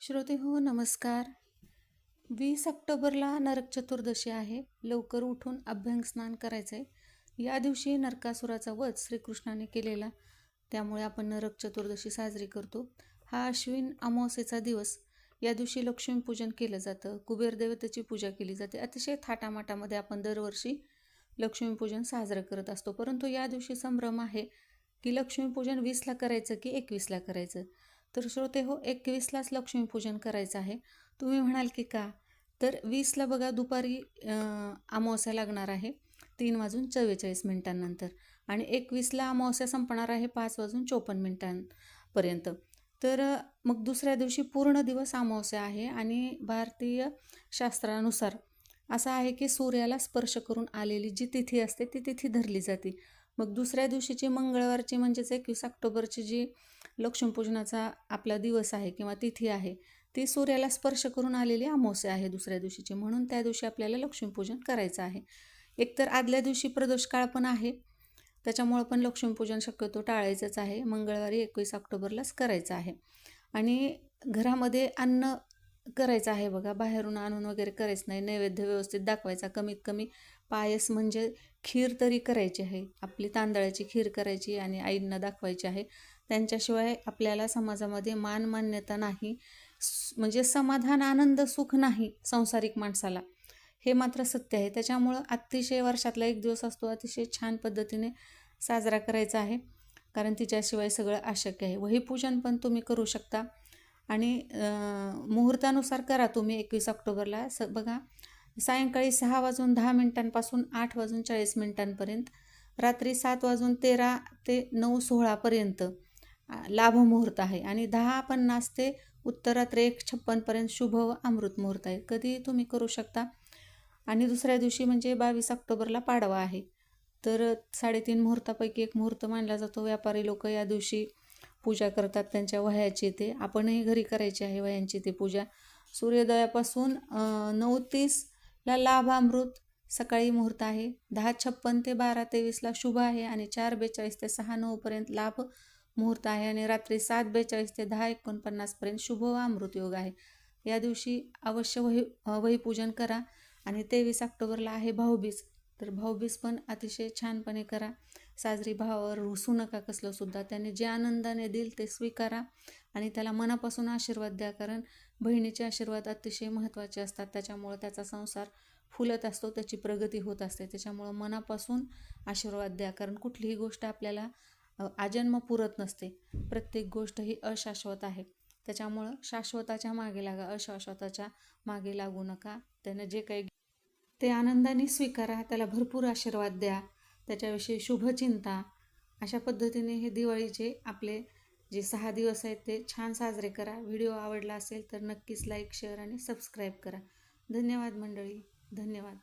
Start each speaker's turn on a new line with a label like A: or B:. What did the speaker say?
A: श्रोते हो नमस्कार. वीस ऑक्टोबरला नरक चतुर्दशी आहे. लवकर उठून अभ्यंग स्नान करायचं आहे या दिवशी नरकासुराचा वध श्रीकृष्णाने केलेला. त्यामुळे आपण नरक चतुर्दशी साजरी करतो. हा अश्विन अमावस्येचा दिवस. या दिवशी लक्ष्मीपूजन केलं जातं. कुबेर देवतेची पूजा केली जाते. अतिशय थाटामाटामध्ये आपण दरवर्षी लक्ष्मीपूजन साजरं करत असतो. परंतु या दिवशी संभ्रम आहे की लक्ष्मीपूजन वीसला करायचं की एकवीसला करायचं? तर श्रोते हो एकवीसलाच लक्ष्मीपूजन करायचं आहे. तुम्ही म्हणाल की का? तर वीसला बघा दुपारी अमावस्या लागणार आहे. तीन वाजून चव्वेचाळीस मिनिटांनंतर आणि एकवीसला अमावस्या संपणार आहे पाच वाजून चोपन्न मिनिटांपर्यंत. तर मग दुसऱ्या दिवशी पूर्ण दिवस अमावस्या आहे आणि भारतीय शास्त्रानुसार असं आहे की सूर्याला स्पर्श करून आलेली जी तिथी असते ती तिथी धरली जाते. मग दुसऱ्या दिवशीची मंगळवारची म्हणजेच एकवीस ऑक्टोबरची जी लक्ष्मीपूजनाचा आपला दिवस आहे किंवा तिथी आहे ती सूर्याला स्पर्श करून आलेली अमावस्या आहे दुसऱ्या दिवशीची. म्हणून त्या दिवशी आपल्याला लक्ष्मीपूजन करायचं आहे. एकतर आदल्या दिवशी प्रदोष काळ पण आहे त्याच्यामुळं पण लक्ष्मीपूजन शक्यतो टाळायचंच आहे. मंगळवारी एकवीस ऑक्टोबरलाच करायचं आहे. आणि घरामध्ये अन्न करायचं आहे बघा. बाहेरून आणून वगैरे करायचं नाही. नैवेद्य व्यवस्थित दाखवायचा. कमीत कमी पायस म्हणजे खीर तरी करायची आहे. आपली तांदळाची खीर करायची आणि आईंना दाखवायची आहे. त्यांच्याशिवाय आपल्याला समाजामध्ये मान मान्यता नाही. म्हणजे समाधान आनंद सुख नाही सांसारिक माणसाला. हे मात्र सत्य आहे. त्याच्यामुळं अतिशय वर्षातला एक दिवस असतो. अतिशय छान पद्धतीने साजरा करायचा आहे. कारण तिच्याशिवाय सगळं अशक्य आहे. वहीपूजन पण तुम्ही करू शकता. आणि मुहूर्तानुसार करा तुम्ही एकवीस ऑक्टोबरला. स बघा सायंकाळी सहा वाजून दहा मिनिटांपासून आठ वाजून चाळीस मिनिटांपर्यंत रात्री सात वाजून तेरा ते नऊ सोळापर्यंत लाभमुहूर्त आहे. आणि दहा पन्नास ते उत्तरात्र एक छप्पनपर्यंत शुभ व अमृत मुहूर्त आहे. कधीही तुम्ही करू शकता. आणि दुसऱ्या दिवशी म्हणजे बावीस ऑक्टोबरला पाडवा आहे. तर साडेतीन मुहूर्तापैकी एक मुहूर्त मानला जातो. व्यापारी लोक या दिवशी पूजा करतात त्यांच्या वह्याची ते. आपणही घरी करायची आहे वह्यांची ते पूजा. सूर्योदयापासून नऊ तीसला लाभ अमृत सकाळी मुहूर्त आहे. दहा छप्पन ते बारा तेवीसला शुभ आहे आणि चार बेचाळीस ते सहा नऊपर्यंत लाभ मुहूर्त आहे आणि रात्री सात बेचाळीस ते दहा एकोणपन्नासपर्यंत शुभ व अमृत योग आहे. या दिवशी अवश्य वही वहीपूजन करा आणि तेवीस ऑक्टोबरला आहे भाऊबीज. तर भाऊबीज पण अतिशय छानपणे करा. साजरी भावावर रुसू नका कसलं सुद्धा. त्याने जे आनंदाने देईल ते स्वीकारा आणि त्याला मनापासून आशीर्वाद द्या. कारण बहिणीचे आशीर्वाद अतिशय महत्त्वाचे असतात. त्याच्यामुळं त्याचा संसार फुलत असतो त्याची प्रगती होत असते. त्याच्यामुळं मनापासून आशीर्वाद द्या. कारण कुठलीही गोष्ट आपल्याला आजन्म पुरत नसते. प्रत्येक गोष्ट ही अशाश्वत आहे. त्याच्यामुळं शाश्वताच्या मागे लागा. अशाश्वताच्या मागे लागू नका. त्यानं जे काही ते आनंदाने स्वीकारा. त्याला भरपूर आशीर्वाद द्या. त्याच्याविषयी शुभचिंता अशा पद्धतीने हे दिवाळीचे आपले जे सहा दिवस आहेत ते छान साजरे करा. व्हिडिओ आवडला असेल तर नक्कीच लाईक शेअर आणि सबस्क्राईब करा. धन्यवाद मंडळी. धन्यवाद.